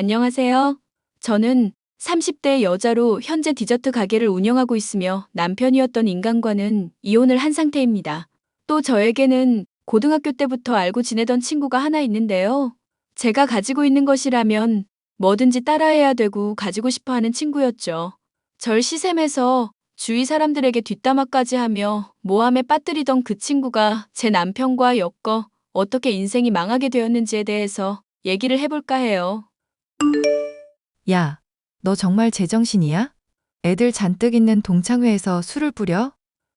안녕하세요. 저는 30대 여자로 현재 디저트 가게를 운영하고 있으며 남편이었던 인간과는 이혼을 한 상태입니다. 또 저에게는 고등학교 때부터 알고 지내던 친구가 하나 있는데요. 제가 가지고 있는 것이라면 뭐든지 따라해야 되고 가지고 싶어 하는 친구였죠. 절 시샘해서 주위 사람들에게 뒷담화까지 하며 모함에 빠뜨리던 그 친구가 제 남편과 엮어 어떻게 인생이 망하게 되었는지에 대해서 얘기를 해볼까 해요. 야, 너 정말 제정신이야? 애들 잔뜩 있는 동창회에서 술을 뿌려?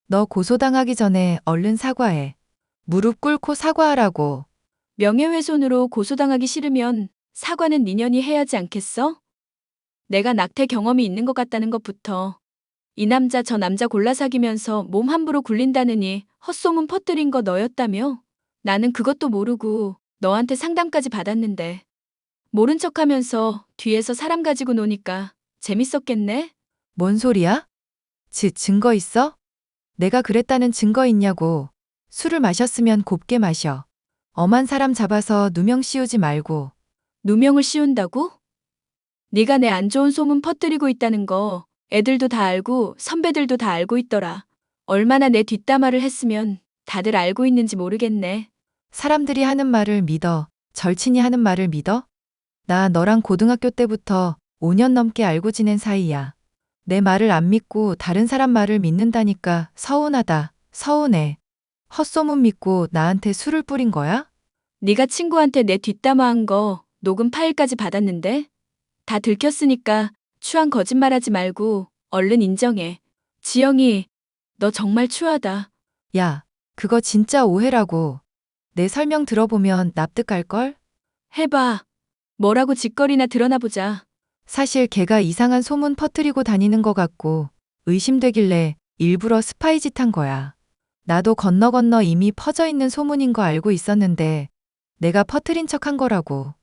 너 고소당하기 전에 얼른 사과해. 무릎 꿇고 사과하라고. 명예훼손으로 고소당하기 싫으면 사과는 니년이 해야지 않겠어? 내가 낙태 경험이 있는 것 같다는 것부터 이 남자 저 남자 골라 사귀면서 몸 함부로 굴린다느니 헛소문 퍼뜨린 거 너였다며? 나는 그것도 모르고 너한테 상담까지 받았는데 모른 척하면서 뒤에서 사람 가지고 노니까 재밌었겠네? 뭔 소리야? 지, 증거 있어? 내가 그랬다는 증거 있냐고. 술을 마셨으면 곱게 마셔. 엄한 사람 잡아서 누명 씌우지 말고. 누명을 씌운다고? 네가 내 안 좋은 소문 퍼뜨리고 있다는 거 애들도 다 알고 선배들도 다 알고 있더라. 얼마나 내 뒷담화를 했으면 다들 알고 있는지 모르겠네. 사람들이 하는 말을 믿어. 절친이 하는 말을 믿어? 나 너랑 고등학교 때부터 5년 넘게 알고 지낸 사이야. 내 말을 안 믿고 다른 사람 말을 믿는다니까 서운하다. 서운해. 헛소문 믿고 나한테 술을 뿌린 거야? 네가 친구한테 내 뒷담화한 거 녹음 파일까지 받았는데 다 들켰으니까 추한 거짓말하지 말고 얼른 인정해. 지영이 너 정말 추하다. 야, 그거 진짜 오해라고. 내 설명 들어보면 납득할걸? 해봐. 뭐라고 짓거리나 드러나 보자. 사실 걔가 이상한 소문 퍼뜨리고 다니는 것 같고 의심되길래 일부러 스파이 짓한 거야. 나도 건너 건너 이미 퍼져 있는 소문인 거 알고 있었는데 내가 퍼뜨린 척 한 거라고.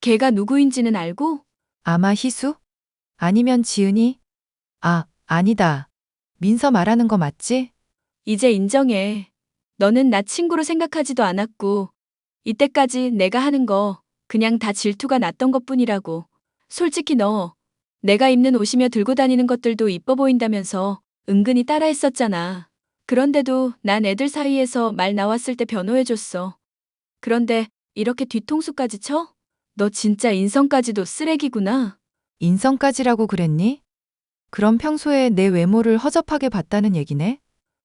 걔가 누구인지는 알고? 아마 희수? 아니면 지은이? 아, 아니다. 민서 말하는 거 맞지? 이제 인정해. 너는 나 친구로 생각하지도 않았고, 이때까지 내가 하는 거 그냥 다 질투가 났던 것 뿐이라고. 솔직히 너, 내가 입는 옷이며 들고 다니는 것들도 이뻐 보인다면서 은근히 따라했었잖아. 그런데도 난 애들 사이에서 말 나왔을 때 변호해줬어. 그런데 이렇게 뒤통수까지 쳐? 너 진짜 인성까지도 쓰레기구나. 인성까지라고 그랬니? 그럼 평소에 내 외모를 허접하게 봤다는 얘기네?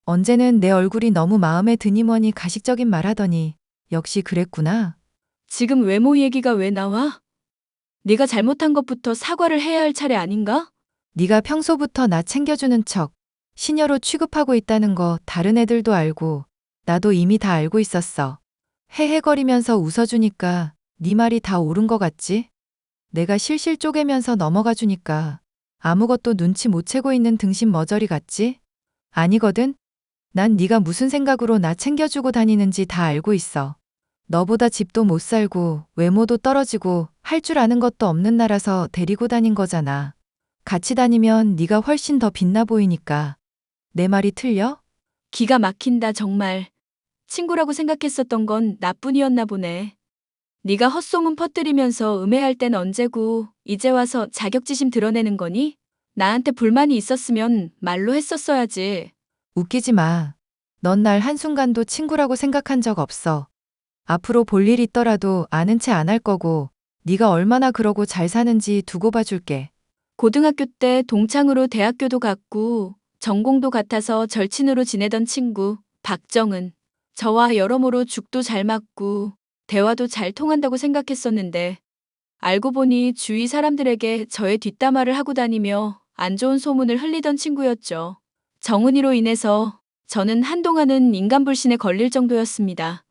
언제는 내 얼굴이 너무 마음에 드니머니 가식적인 말 하더니 역시 그랬구나. 지금 외모 얘기가 왜 나와? 네가 잘못한 것부터 사과를 해야 할 차례 아닌가? 네가 평소부터 나 챙겨주는 척 시녀로 취급하고 있다는 거 다른 애들도 알고 나도 이미 다 알고 있었어. 헤헤거리면서 웃어주니까 네 말이 다 옳은 거 같지? 내가 실실 쪼개면서 넘어가 주니까 아무것도 눈치 못 채고 있는 등신 머저리 같지? 아니거든. 난 네가 무슨 생각으로 나 챙겨주고 다니는지 다 알고 있어. 너보다 집도 못 살고 외모도 떨어지고 할 줄 아는 것도 없는 나라서 데리고 다닌 거잖아. 같이 다니면 네가 훨씬 더 빛나 보이니까. 내 말이 틀려? 기가 막힌다 정말. 친구라고 생각했었던 건 나뿐이었나 보네. 네가 헛소문 퍼뜨리면서 음해할 땐 언제고 이제 와서 자격지심 드러내는 거니? 나한테 불만이 있었으면 말로 했었어야지. 웃기지 마. 넌 날 한순간도 친구라고 생각한 적 없어. 앞으로 볼 일 있더라도 아는 채 안 할 거고 네가 얼마나 그러고 잘 사는지 두고 봐줄게. 고등학교 때 동창으로 대학교도 갔고 전공도 같아서 절친으로 지내던 친구 박정은. 저와 여러모로 죽도 잘 맞고 대화도 잘 통한다고 생각했었는데 알고 보니 주위 사람들에게 저의 뒷담화를 하고 다니며 안 좋은 소문을 흘리던 친구였죠. 정은이로 인해서 저는 한동안은 인간불신에 걸릴 정도였습니다.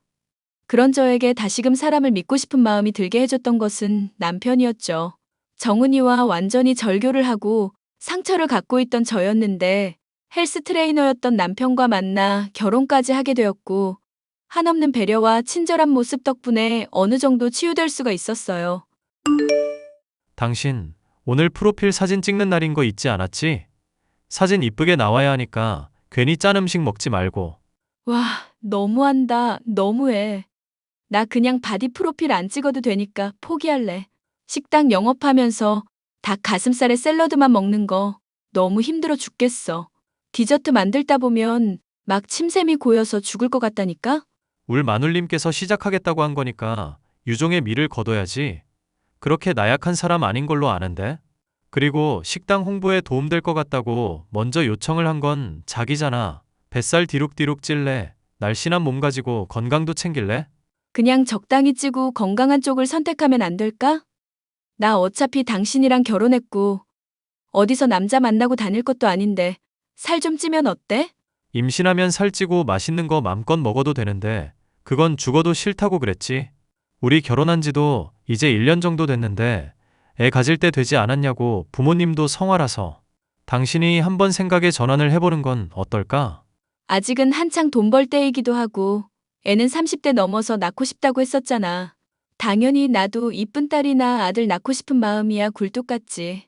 그런 저에게 다시금 사람을 믿고 싶은 마음이 들게 해줬던 것은 남편이었죠. 정은이와 완전히 절교를 하고 상처를 갖고 있던 저였는데 헬스 트레이너였던 남편과 만나 결혼까지 하게 되었고 한없는 배려와 친절한 모습 덕분에 어느 정도 치유될 수가 있었어요. 당신 오늘 프로필 사진 찍는 날인 거 잊지 않았지? 사진 이쁘게 나와야 하니까 괜히 짠 음식 먹지 말고. 와, 너무한다. 너무해. 나 그냥 바디 프로필 안 찍어도 되니까 포기할래. 식당 영업하면서 닭 가슴살에 샐러드만 먹는 거 너무 힘들어 죽겠어. 디저트 만들다 보면 막 침샘이 고여서 죽을 것 같다니까? 울 마눌님께서 시작하겠다고 한 거니까 유종의 미를 거둬야지. 그렇게 나약한 사람 아닌 걸로 아는데. 그리고 식당 홍보에 도움될 것 같다고 먼저 요청을 한 건 자기잖아. 뱃살 디룩디룩 찔래. 날씬한 몸 가지고 건강도 챙길래? 그냥 적당히 찌고 건강한 쪽을 선택하면 안 될까? 나 어차피 당신이랑 결혼했고 어디서 남자 만나고 다닐 것도 아닌데 살 좀 찌면 어때? 임신하면 살찌고 맛있는 거 맘껏 먹어도 되는데 그건 죽어도 싫다고 그랬지. 우리 결혼한 지도 이제 1년 정도 됐는데 애 가질 때 되지 않았냐고 부모님도 성화라서 당신이 한번 생각의 전환을 해보는 건 어떨까? 아직은 한창 돈 벌 때이기도 하고 애는 30대 넘어서 낳고 싶다고 했었잖아. 당연히 나도 이쁜 딸이나 아들 낳고 싶은 마음이야 굴뚝같지.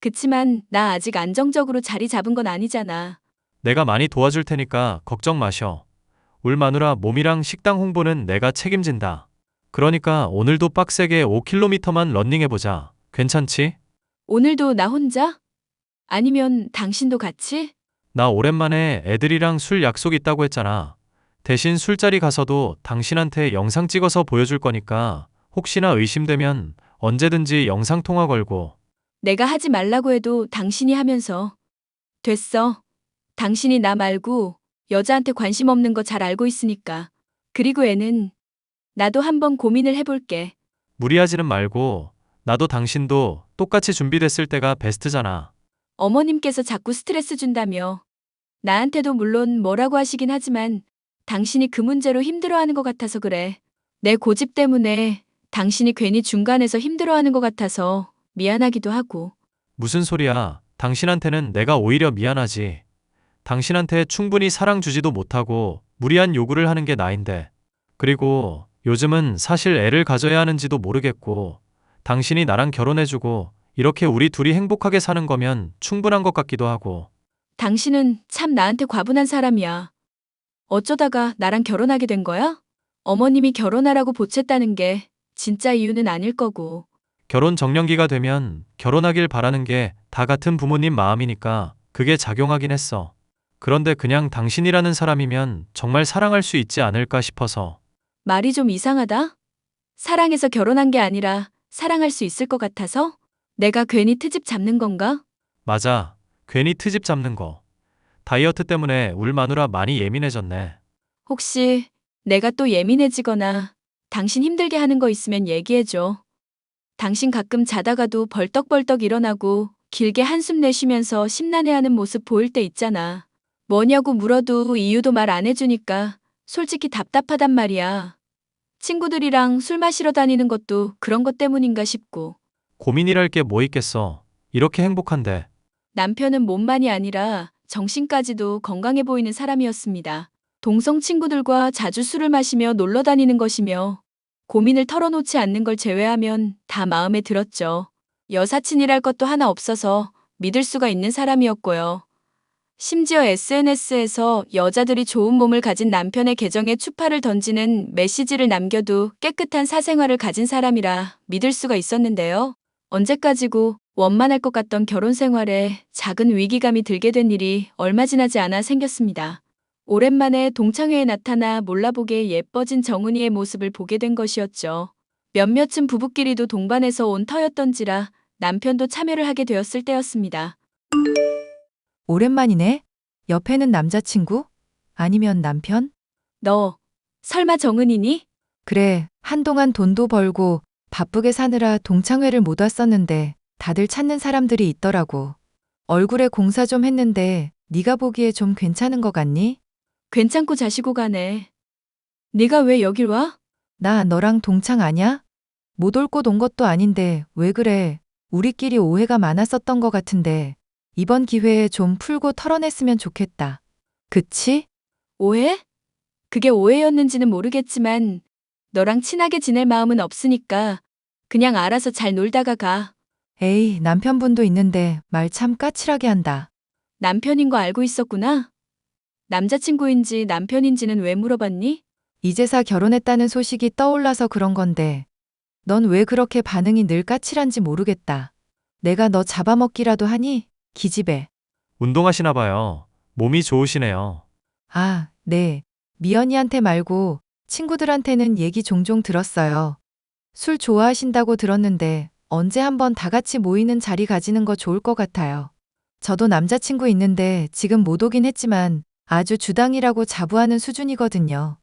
그치만 나 아직 안정적으로 자리 잡은 건 아니잖아. 내가 많이 도와줄 테니까 걱정 마셔. 울 마누라 몸이랑 식당 홍보는 내가 책임진다. 그러니까 오늘도 빡세게 5km만 런닝해보자. 괜찮지? 오늘도 나 혼자? 아니면 당신도 같이? 나 오랜만에 애들이랑 술 약속 있다고 했잖아. 대신 술자리 가서도 당신한테 영상 찍어서 보여줄 거니까 혹시나 의심되면 언제든지 영상 통화 걸고 내가 하지 말라고 해도 당신이 하면서. 됐어. 당신이 나 말고 여자한테 관심 없는 거 잘 알고 있으니까. 그리고 애는 나도 한번 고민을 해볼게. 무리하지는 말고 나도 당신도 똑같이 준비됐을 때가 베스트잖아. 어머님께서 자꾸 스트레스 준다며. 나한테도 물론 뭐라고 하시긴 하지만 당신이 그 문제로 힘들어하는 것 같아서 그래. 내 고집 때문에 당신이 괜히 중간에서 힘들어하는 것 같아서 미안하기도 하고. 무슨 소리야. 당신한테는 내가 오히려 미안하지. 당신한테 충분히 사랑 주지도 못하고 무리한 요구를 하는 게 나인데. 그리고 요즘은 사실 애를 가져야 하는지도 모르겠고 당신이 나랑 결혼해주고 이렇게 우리 둘이 행복하게 사는 거면 충분한 것 같기도 하고 당신은 참 나한테 과분한 사람이야. 어쩌다가 나랑 결혼하게 된 거야? 어머님이 결혼하라고 보챘다는 게 진짜 이유는 아닐 거고. 결혼 정년기가 되면 결혼하길 바라는 게 다 같은 부모님 마음이니까 그게 작용하긴 했어. 그런데 그냥 당신이라는 사람이면 정말 사랑할 수 있지 않을까 싶어서 말이 좀 이상하다? 사랑해서 결혼한 게 아니라 사랑할 수 있을 것 같아서? 내가 괜히 트집 잡는 건가? 맞아. 괜히 트집 잡는 거. 다이어트 때문에 울 마누라 많이 예민해졌네. 혹시 내가 또 예민해지거나 당신 힘들게 하는 거 있으면 얘기해줘. 당신 가끔 자다가도 벌떡벌떡 일어나고 길게 한숨 내쉬면서 심란해하는 모습 보일 때 있잖아. 뭐냐고 물어도 이유도 말 안 해주니까 솔직히 답답하단 말이야. 친구들이랑 술 마시러 다니는 것도 그런 것 때문인가 싶고. 고민이랄 게 뭐 있겠어. 이렇게 행복한데. 남편은 몸만이 아니라 정신까지도 건강해 보이는 사람이었습니다. 동성 친구들과 자주 술을 마시며 놀러 다니는 것이며 고민을 털어놓지 않는 걸 제외하면 다 마음에 들었죠. 여사친이랄 것도 하나 없어서 믿을 수가 있는 사람이었고요. 심지어 SNS에서 여자들이 좋은 몸을 가진 남편의 계정에 추파를 던지는 메시지를 남겨도 깨끗한 사생활을 가진 사람이라 믿을 수가 있었는데요. 언제까지고 원만할 것 같던 결혼 생활에 작은 위기감이 들게 된 일이 얼마 지나지 않아 생겼습니다. 오랜만에 동창회에 나타나 몰라보게 예뻐진 정은이의 모습을 보게 된 것이었죠. 몇몇은 부부끼리도 동반해서 온 터였던지라 남편도 참여를 하게 되었을 때였습니다. 오랜만이네? 옆에는 남자친구? 아니면 남편? 너 설마 정은이니? 그래, 한동안 돈도 벌고 바쁘게 사느라 동창회를 못 왔었는데 다들 찾는 사람들이 있더라고. 얼굴에 공사 좀 했는데 네가 보기에 좀 괜찮은 것 같니? 괜찮고 자시고 가네. 네가 왜 여길 와? 나 너랑 동창 아냐? 못 올 곳 온 것도 아닌데 왜 그래? 우리끼리 오해가 많았었던 것 같은데 이번 기회에 좀 풀고 털어냈으면 좋겠다. 그치? 오해? 그게 오해였는지는 모르겠지만 너랑 친하게 지낼 마음은 없으니까 그냥 알아서 잘 놀다가 가. 에이, 남편분도 있는데 말 참 까칠하게 한다. 남편인 거 알고 있었구나. 남자친구인지 남편인지는 왜 물어봤니? 이제사 결혼했다는 소식이 떠올라서 그런 건데 넌 왜 그렇게 반응이 늘 까칠한지 모르겠다. 내가 너 잡아먹기라도 하니? 기집애. 운동하시나 봐요. 몸이 좋으시네요. 아, 네. 미연이한테 말고 친구들한테는 얘기 종종 들었어요. 술 좋아하신다고 들었는데 언제 한번 다 같이 모이는 자리 가지는 거 좋을 것 같아요. 저도 남자친구 있는데 지금 못 오긴 했지만 아주 주당이라고 자부하는 수준이거든요.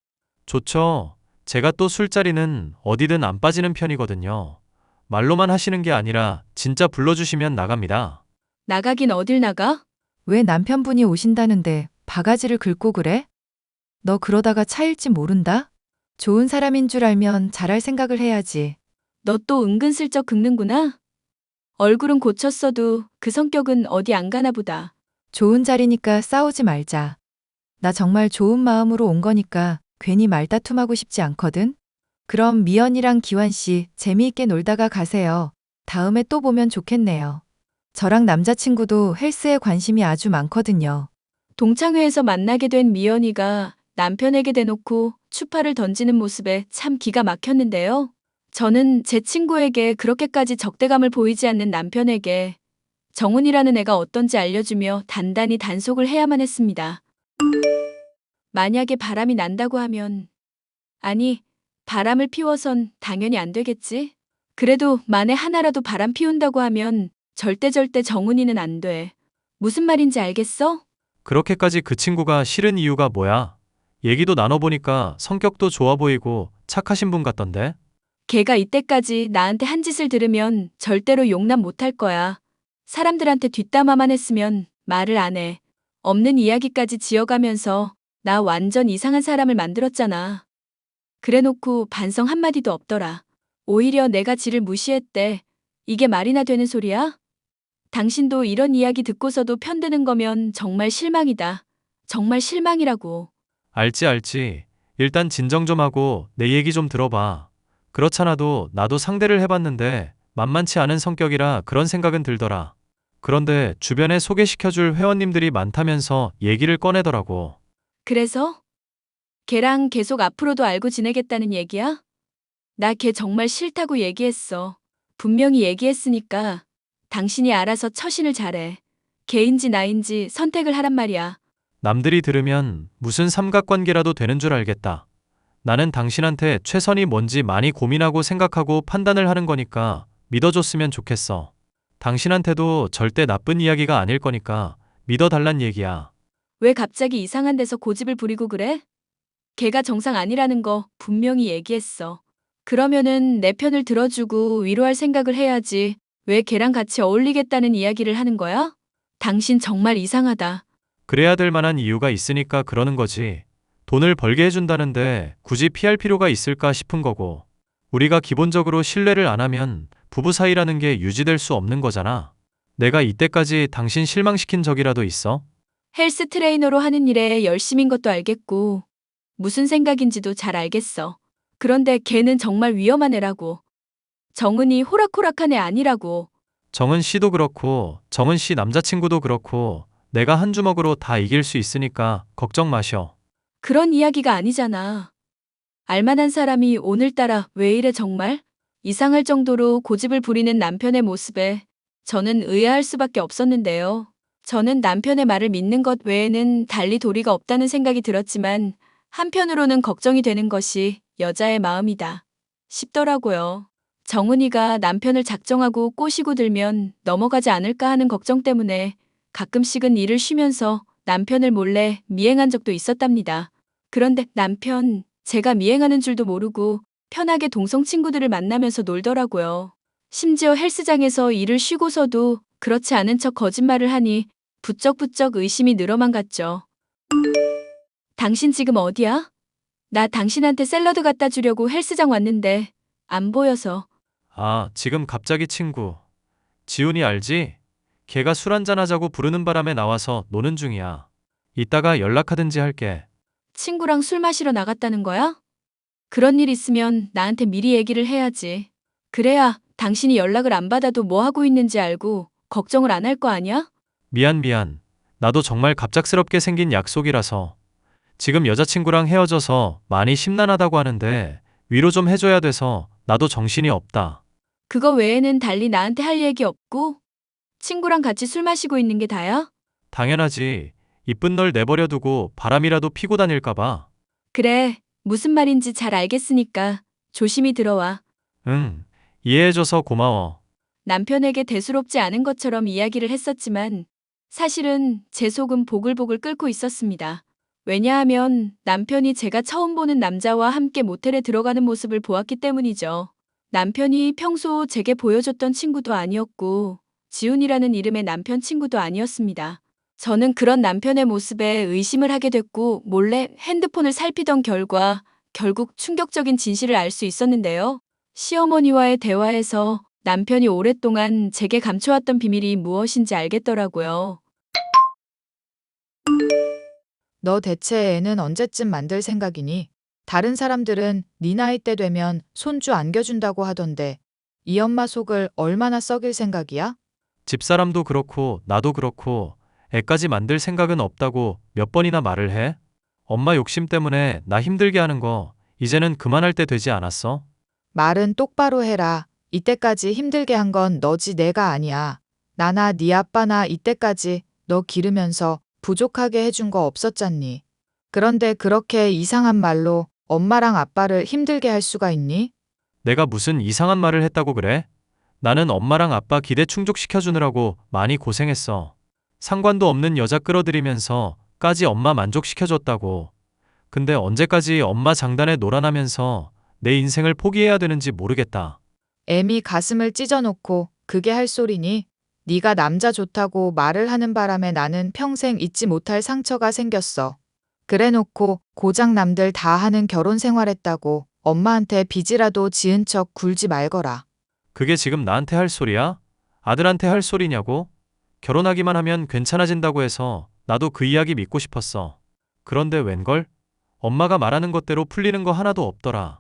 좋죠. 제가 또 술자리는 어디든 안 빠지는 편이거든요. 말로만 하시는 게 아니라 진짜 불러주시면 나갑니다. 나가긴 어딜 나가? 왜 남편분이 오신다는데 바가지를 긁고 그래? 너 그러다가 차일지 모른다? 좋은 사람인 줄 알면 잘할 생각을 해야지. 너 또 은근슬쩍 긁는구나? 얼굴은 고쳤어도 그 성격은 어디 안 가나 보다. 좋은 자리니까 싸우지 말자. 나 정말 좋은 마음으로 온 거니까 괜히 말다툼하고 싶지 않거든? 그럼 미연이랑 기환 씨 재미있게 놀다가 가세요. 다음에 또 보면 좋겠네요. 저랑 남자친구도 헬스에 관심이 아주 많거든요. 동창회에서 만나게 된 미연이가 남편에게 대놓고 추파를 던지는 모습에 참 기가 막혔는데요. 저는 제 친구에게 그렇게까지 적대감을 보이지 않는 남편에게 정훈이라는 애가 어떤지 알려주며 단단히 단속을 해야만 했습니다. 만약에 바람이 난다고 하면, 아니, 바람을 피워선 당연히 안 되겠지? 그래도 만에 하나라도 바람 피운다고 하면 절대 절대 정훈이는 안 돼. 무슨 말인지 알겠어? 그렇게까지 그 친구가 싫은 이유가 뭐야? 얘기도 나눠보니까 성격도 좋아 보이고 착하신 분 같던데? 걔가 이때까지 나한테 한 짓을 들으면 절대로 용납 못할 거야. 사람들한테 뒷담화만 했으면 말을 안 해. 없는 이야기까지 지어가면서 나 완전 이상한 사람을 만들었잖아. 그래 놓고 반성 한마디도 없더라. 오히려 내가 지를 무시했대. 이게 말이나 되는 소리야? 당신도 이런 이야기 듣고서도 편드는 거면 정말 실망이다. 정말 실망이라고. 알지, 알지. 일단 진정 좀 하고 내 얘기 좀 들어봐. 그렇잖아도 나도 상대를 해봤는데 만만치 않은 성격이라 그런 생각은 들더라. 그런데 주변에 소개시켜줄 회원님들이 많다면서 얘기를 꺼내더라고. 그래서? 걔랑 계속 앞으로도 알고 지내겠다는 얘기야? 나 걔 정말 싫다고 얘기했어. 분명히 얘기했으니까 당신이 알아서 처신을 잘해. 걔인지 나인지 선택을 하란 말이야. 남들이 들으면 무슨 삼각관계라도 되는 줄 알겠다. 나는 당신한테 최선이 뭔지 많이 고민하고 생각하고 판단을 하는 거니까 믿어줬으면 좋겠어. 당신한테도 절대 나쁜 이야기가 아닐 거니까 믿어달란 얘기야. 왜 갑자기 이상한 데서 고집을 부리고 그래? 걔가 정상 아니라는 거 분명히 얘기했어. 그러면은 내 편을 들어주고 위로할 생각을 해야지. 왜 걔랑 같이 어울리겠다는 이야기를 하는 거야? 당신 정말 이상하다. 그래야 될 만한 이유가 있으니까 그러는 거지. 돈을 벌게 해준다는데 굳이 피할 필요가 있을까 싶은 거고. 우리가 기본적으로 신뢰를 안 하면 부부 사이라는 게 유지될 수 없는 거잖아. 내가 이때까지 당신 실망시킨 적이라도 있어? 헬스 트레이너로 하는 일에 열심인 것도 알겠고, 무슨 생각인지도 잘 알겠어. 그런데 걔는 정말 위험한 애라고. 정은이 호락호락한 애 아니라고. 정은 씨도 그렇고 정은 씨 남자친구도 그렇고 내가 한 주먹으로 다 이길 수 있으니까 걱정 마셔. 그런 이야기가 아니잖아. 알만한 사람이 오늘따라 왜 이래 정말? 이상할 정도로 고집을 부리는 남편의 모습에 저는 의아할 수밖에 없었는데요. 저는 남편의 말을 믿는 것 외에는 달리 도리가 없다는 생각이 들었지만 한편으로는 걱정이 되는 것이 여자의 마음이다 싶더라고요. 정은이가 남편을 작정하고 꼬시고 들면 넘어가지 않을까 하는 걱정 때문에 가끔씩은 일을 쉬면서 남편을 몰래 미행한 적도 있었답니다. 그런데 남편, 제가 미행하는 줄도 모르고 편하게 동성 친구들을 만나면서 놀더라고요. 심지어 헬스장에서 일을 쉬고서도 그렇지 않은 척 거짓말을 하니 부쩍부쩍 의심이 늘어만 갔죠. 당신 지금 어디야? 나 당신한테 샐러드 갖다 주려고 헬스장 왔는데 안 보여서. 아, 지금 갑자기 친구. 지훈이 알지? 걔가 술 한잔 하자고 부르는 바람에 나와서 노는 중이야. 이따가 연락하든지 할게. 친구랑 술 마시러 나갔다는 거야? 그런 일 있으면 나한테 미리 얘기를 해야지. 그래야 당신이 연락을 안 받아도 뭐 하고 있는지 알고 걱정을 안 할 거 아니야? 미안, 미안. 나도 정말 갑작스럽게 생긴 약속이라서. 지금 여자친구랑 헤어져서 많이 심란하다고 하는데 위로 좀 해줘야 돼서 나도 정신이 없다. 그거 외에는 달리 나한테 할 얘기 없고? 친구랑 같이 술 마시고 있는 게 다야? 당연하지. 이쁜 널 내버려 두고 바람이라도 피고 다닐까봐. 그래, 무슨 말인지 잘 알겠으니까 조심히 들어와. 응, 이해해줘서 고마워. 남편에게 대수롭지 않은 것처럼 이야기를 했었지만 사실은 제 속은 보글보글 끓고 있었습니다. 왜냐하면 남편이 제가 처음 보는 남자와 함께 모텔에 들어가는 모습을 보았기 때문이죠. 남편이 평소 제게 보여줬던 친구도 아니었고 지훈이라는 이름의 남편 친구도 아니었습니다. 저는 그런 남편의 모습에 의심을 하게 됐고 몰래 핸드폰을 살피던 결과 결국 충격적인 진실을 알 수 있었는데요. 시어머니와의 대화에서 남편이 오랫동안 제게 감춰왔던 비밀이 무엇인지 알겠더라고요. 너 대체 애는 언제쯤 만들 생각이니? 다른 사람들은 네 나이 때 되면 손주 안겨준다고 하던데 이 엄마 속을 얼마나 썩일 생각이야? 집사람도 그렇고 나도 그렇고 애까지 만들 생각은 없다고 몇 번이나 말을 해? 엄마 욕심 때문에 나 힘들게 하는 거 이제는 그만할 때 되지 않았어? 말은 똑바로 해라. 이때까지 힘들게 한 건 너지 내가 아니야. 나나 네 아빠나 이때까지 너 기르면서 부족하게 해준 거 없었잖니. 그런데 그렇게 이상한 말로 엄마랑 아빠를 힘들게 할 수가 있니? 내가 무슨 이상한 말을 했다고 그래? 나는 엄마랑 아빠 기대 충족시켜주느라고 많이 고생했어. 상관도 없는 여자 끌어들이면서 까지 엄마 만족시켜줬다고. 근데 언제까지 엄마 장단에 놀아나면서 내 인생을 포기해야 되는지 모르겠다. 애미 가슴을 찢어놓고 그게 할 소리니? 네가 남자 좋다고 말을 하는 바람에 나는 평생 잊지 못할 상처가 생겼어. 그래놓고 고작 남들 다 하는 결혼 생활했다고 엄마한테 빚이라도 지은 척 굴지 말거라. 그게 지금 나한테 할 소리야? 아들한테 할 소리냐고? 결혼하기만 하면 괜찮아진다고 해서 나도 그 이야기 믿고 싶었어. 그런데 웬걸? 엄마가 말하는 것대로 풀리는 거 하나도 없더라.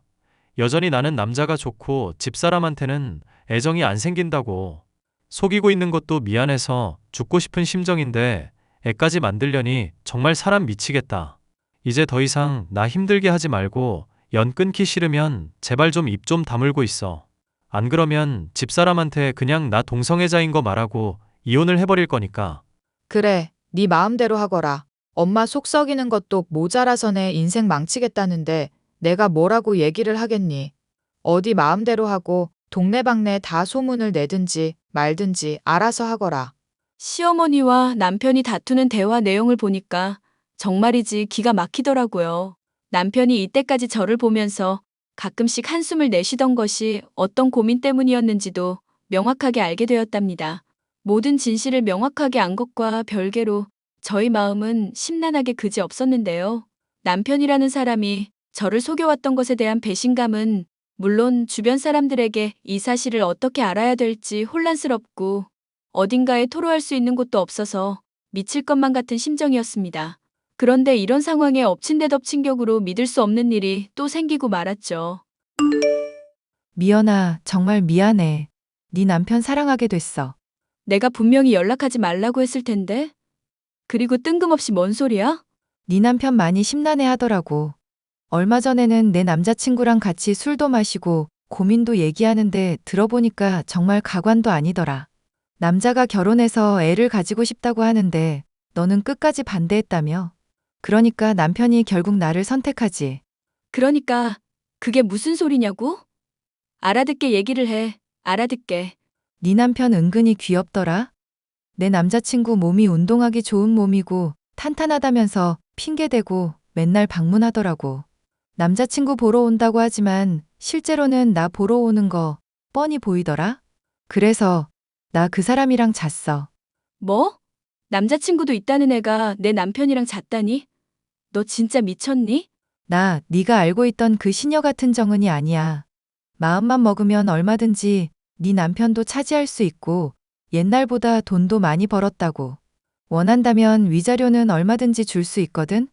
여전히 나는 남자가 좋고 집사람한테는 애정이 안 생긴다고. 속이고 있는 것도 미안해서 죽고 싶은 심정인데 애까지 만들려니 정말 사람 미치겠다. 이제 더 이상 나 힘들게 하지 말고 연 끊기 싫으면 제발 좀 입좀 다물고 있어. 안 그러면 집사람한테 그냥 나 동성애자인 거 말하고 이혼을 해버릴 거니까. 그래, 네 마음대로 하거라. 엄마 속 썩이는 것도 모자라서 내 인생 망치겠다는데 내가 뭐라고 얘기를 하겠니? 어디 마음대로 하고 동네방네 다 소문을 내든지 말든지 알아서 하거라. 시어머니와 남편이 다투는 대화 내용을 보니까 정말이지 기가 막히더라고요. 남편이 이때까지 저를 보면서 가끔씩 한숨을 내쉬던 것이 어떤 고민 때문이었는지도 명확하게 알게 되었답니다. 모든 진실을 명확하게 안 것과 별개로 저희 마음은 심란하게 그지 없었는데요. 남편이라는 사람이 저를 속여왔던 것에 대한 배신감은 물론 주변 사람들에게 이 사실을 어떻게 알아야 될지 혼란스럽고 어딘가에 토로할 수 있는 곳도 없어서 미칠 것만 같은 심정이었습니다. 그런데 이런 상황에 엎친 데 덮친 격으로 믿을 수 없는 일이 또 생기고 말았죠. 미연아, 정말 미안해. 네 남편 사랑하게 됐어. 내가 분명히 연락하지 말라고 했을 텐데. 그리고 뜬금없이 뭔 소리야? 네 남편 많이 심란해 하더라고. 얼마 전에는 내 남자친구랑 같이 술도 마시고 고민도 얘기하는데 들어보니까 정말 가관도 아니더라. 남자가 결혼해서 애를 가지고 싶다고 하는데 너는 끝까지 반대했다며. 그러니까 남편이 결국 나를 선택하지. 그러니까 그게 무슨 소리냐고? 알아듣게 얘기를 해. 알아듣게. 네 남편 은근히 귀엽더라. 내 남자친구 몸이 운동하기 좋은 몸이고 탄탄하다면서 핑계대고 맨날 방문하더라고. 남자친구 보러 온다고 하지만 실제로는 나 보러 오는 거 뻔히 보이더라. 그래서 나 그 사람이랑 잤어. 뭐? 남자친구도 있다는 애가 내 남편이랑 잤다니? 너 진짜 미쳤니? 나 네가 알고 있던 그 시녀 같은 정은이 아니야. 마음만 먹으면 얼마든지 네 남편도 차지할 수 있고 옛날보다 돈도 많이 벌었다고. 원한다면 위자료는 얼마든지 줄 수 있거든.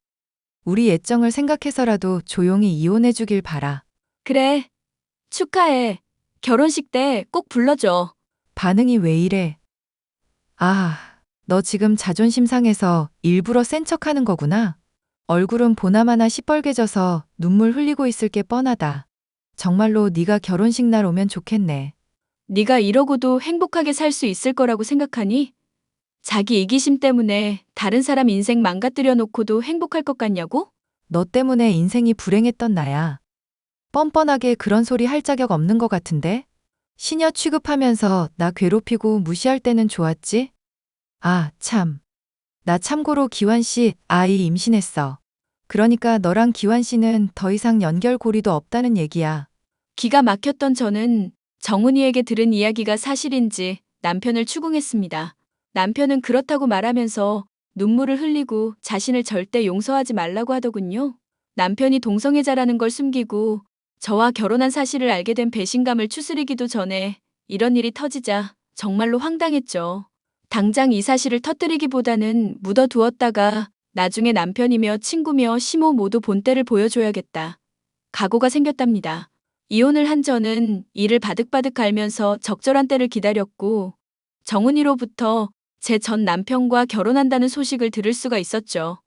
우리 애정을 생각해서라도 조용히 이혼해 주길 바라. 그래. 축하해. 결혼식 때 꼭 불러줘. 반응이 왜 이래? 아, 너 지금 자존심 상해서 일부러 센 척하는 거구나. 얼굴은 보나마나 시뻘개져서 눈물 흘리고 있을 게 뻔하다. 정말로 네가 결혼식 날 오면 좋겠네. 네가 이러고도 행복하게 살 수 있을 거라고 생각하니? 자기 이기심 때문에 다른 사람 인생 망가뜨려 놓고도 행복할 것 같냐고? 너 때문에 인생이 불행했던 나야. 뻔뻔하게 그런 소리 할 자격 없는 것 같은데? 시녀 취급하면서 나 괴롭히고 무시할 때는 좋았지? 아, 참. 나 참고로 기환 씨 아이 임신했어. 그러니까 너랑 기환 씨는 더 이상 연결고리도 없다는 얘기야. 기가 막혔던 저는 정은이에게 들은 이야기가 사실인지 남편을 추궁했습니다. 남편은 그렇다고 말하면서 눈물을 흘리고 자신을 절대 용서하지 말라고 하더군요. 남편이 동성애자라는 걸 숨기고 저와 결혼한 사실을 알게 된 배신감을 추스리기도 전에 이런 일이 터지자 정말로 황당했죠. 당장 이 사실을 터뜨리기보다는 묻어두었다가 나중에 남편이며 친구며 시모 모두 본때를 보여줘야겠다. 각오가 생겼답니다. 이혼을 한 저는 이를 바득바득 갈면서 적절한 때를 기다렸고 정은이로부터 제 전 남편과 결혼한다는 소식을 들을 수가 있었죠.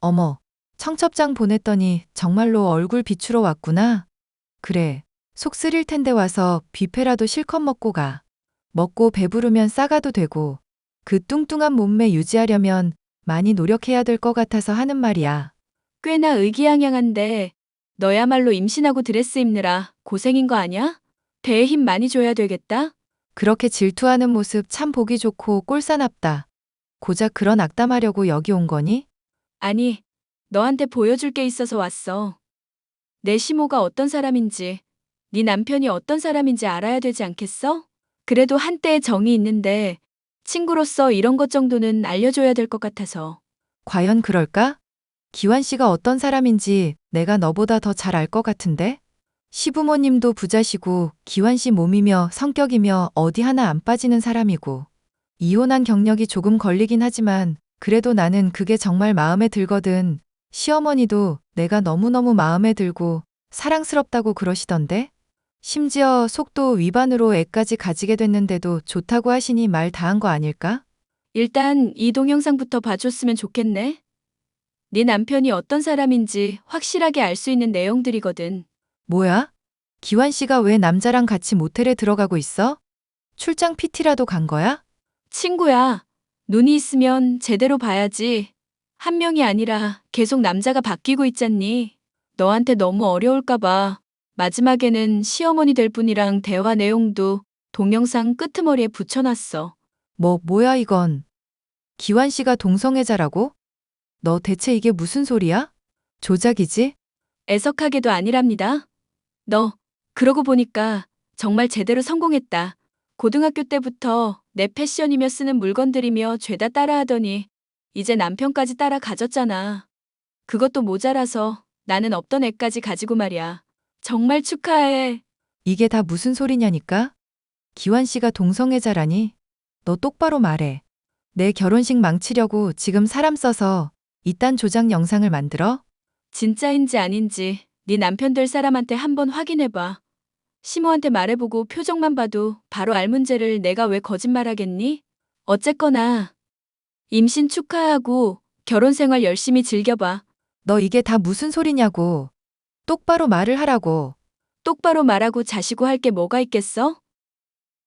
어머, 청첩장 보냈더니 정말로 얼굴 비추러 왔구나. 그래, 속 쓰릴 텐데 와서 뷔페라도 실컷 먹고 가. 먹고 배부르면 싸가도 되고, 그 뚱뚱한 몸매 유지하려면 많이 노력해야 될 것 같아서 하는 말이야. 꽤나 의기양양한데 너야말로 임신하고 드레스 입느라 고생인 거 아냐? 배에 힘 많이 줘야 되겠다. 그렇게 질투하는 모습 참 보기 좋고 꼴사납다. 고작 그런 악담하려고 여기 온 거니? 아니, 너한테 보여줄 게 있어서 왔어. 내 시모가 어떤 사람인지, 네 남편이 어떤 사람인지 알아야 되지 않겠어? 그래도 한때의 정이 있는데 친구로서 이런 것 정도는 알려줘야 될 것 같아서. 과연 그럴까? 기환 씨가 어떤 사람인지 내가 너보다 더 잘 알 것 같은데? 시부모님도 부자시고 기환 씨 몸이며 성격이며 어디 하나 안 빠지는 사람이고 이혼한 경력이 조금 걸리긴 하지만 그래도 나는 그게 정말 마음에 들거든. 시어머니도 내가 너무너무 마음에 들고 사랑스럽다고 그러시던데? 심지어 속도 위반으로 애까지 가지게 됐는데도 좋다고 하시니 말 다 한 거 아닐까? 일단 이 동영상부터 봐줬으면 좋겠네. 네 남편이 어떤 사람인지 확실하게 알 수 있는 내용들이거든. 뭐야? 기환 씨가 왜 남자랑 같이 모텔에 들어가고 있어? 출장 PT라도 간 거야? 친구야, 눈이 있으면 제대로 봐야지. 한 명이 아니라 계속 남자가 바뀌고 있잖니. 너한테 너무 어려울까봐 마지막에는 시어머니 될 분이랑 대화 내용도 동영상 끄트머리에 붙여놨어. 뭐, 뭐야 이건? 기환 씨가 동성애자라고? 너 대체 이게 무슨 소리야? 조작이지? 애석하게도 아니랍니다. 너, 그러고 보니까 정말 제대로 성공했다. 고등학교 때부터 내 패션이며 쓰는 물건들이며 죄다 따라하더니 이제 남편까지 따라 가졌잖아. 그것도 모자라서 나는 없던 애까지 가지고 말이야. 정말 축하해. 이게 다 무슨 소리냐니까? 기환 씨가 동성애자라니? 너 똑바로 말해. 내 결혼식 망치려고 지금 사람 써서 이딴 조작 영상을 만들어? 진짜인지 아닌지 네 남편 될 사람한테 한번 확인해봐. 시모한테 말해보고 표정만 봐도 바로 알 문제를 내가 왜 거짓말하겠니? 어쨌거나 임신 축하하고 결혼 생활 열심히 즐겨봐. 너 이게 다 무슨 소리냐고. 똑바로 말을 하라고. 똑바로 말하고 자시고 할 게 뭐가 있겠어?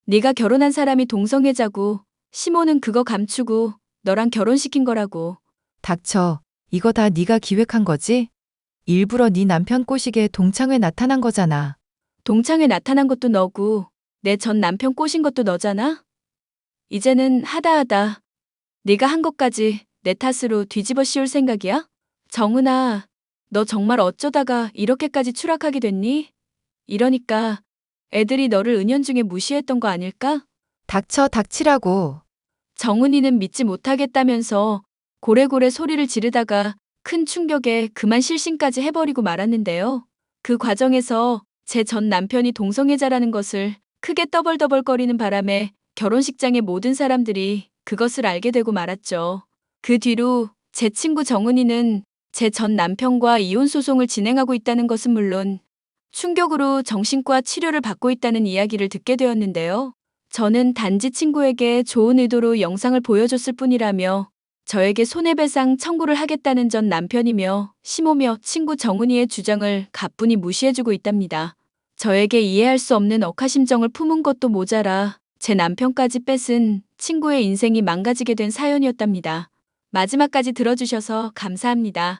네가 결혼한 사람이 동성애자고 시모는 그거 감추고 너랑 결혼시킨 거라고. 닥쳐. 이거 다 네가 기획한 거지? 일부러 네 남편 꼬시게 동창회 나타난 거잖아. 동창회 나타난 것도 너고 내 전 남편 꼬신 것도 너잖아? 이제는 하다하다 네가 한 것까지 내 탓으로 뒤집어 씌울 생각이야? 정은아, 너 정말 어쩌다가 이렇게까지 추락하게 됐니? 이러니까 애들이 너를 은연중에 무시했던 거 아닐까? 닥쳐 닥치라고. 정은이는 믿지 못하겠다면서 고래고래 소리를 지르다가 큰 충격에 그만 실신까지 해버리고 말았는데요. 그 과정에서 제 전 남편이 동성애자라는 것을 크게 떠벌떠벌거리는 바람에 결혼식장의 모든 사람들이 그것을 알게 되고 말았죠. 그 뒤로 제 친구 정은이는 제 전 남편과 이혼 소송을 진행하고 있다는 것은 물론 충격으로 정신과 치료를 받고 있다는 이야기를 듣게 되었는데요. 저는 단지 친구에게 좋은 의도로 영상을 보여줬을 뿐이라며 저에게 손해배상 청구를 하겠다는 전 남편이며 시모며 친구 정은이의 주장을 가뿐히 무시해주고 있답니다. 저에게 이해할 수 없는 억하심정을 품은 것도 모자라 제 남편까지 뺏은 친구의 인생이 망가지게 된 사연이었답니다. 마지막까지 들어주셔서 감사합니다.